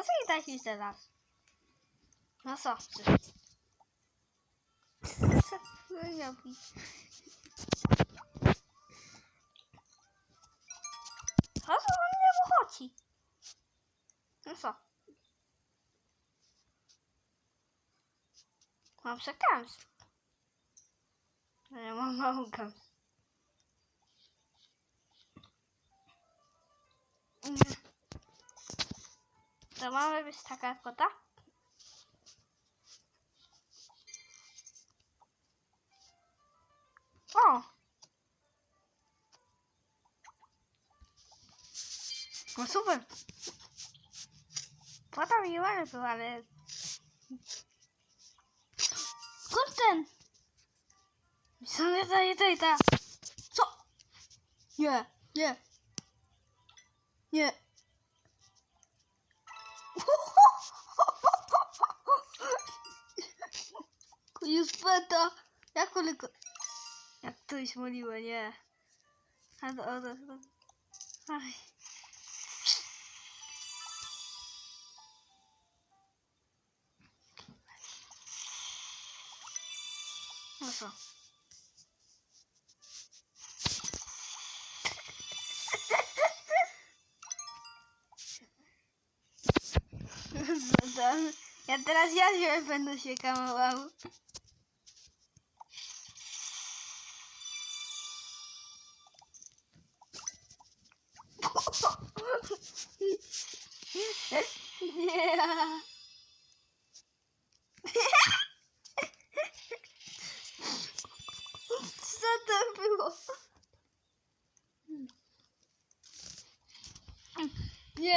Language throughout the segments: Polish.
Co mi taki teraz? No co? Co to robi? Co to on mnie wychodzi? No co? Mam sekans. Ale mam małą kams. To mamy być taka kota? O! No super! Kota mi bardzo, ale... Kurten! Co nie daje tej ta? Co? Nie, nie. Nie. Już peta. Jak kolego... Jak to się moliło, nie. A to, o to, to. Aj. No co? Ja teraz ja się będę się kamował. Що це було? Ні.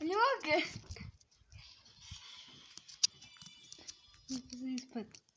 Лёка. Не спать.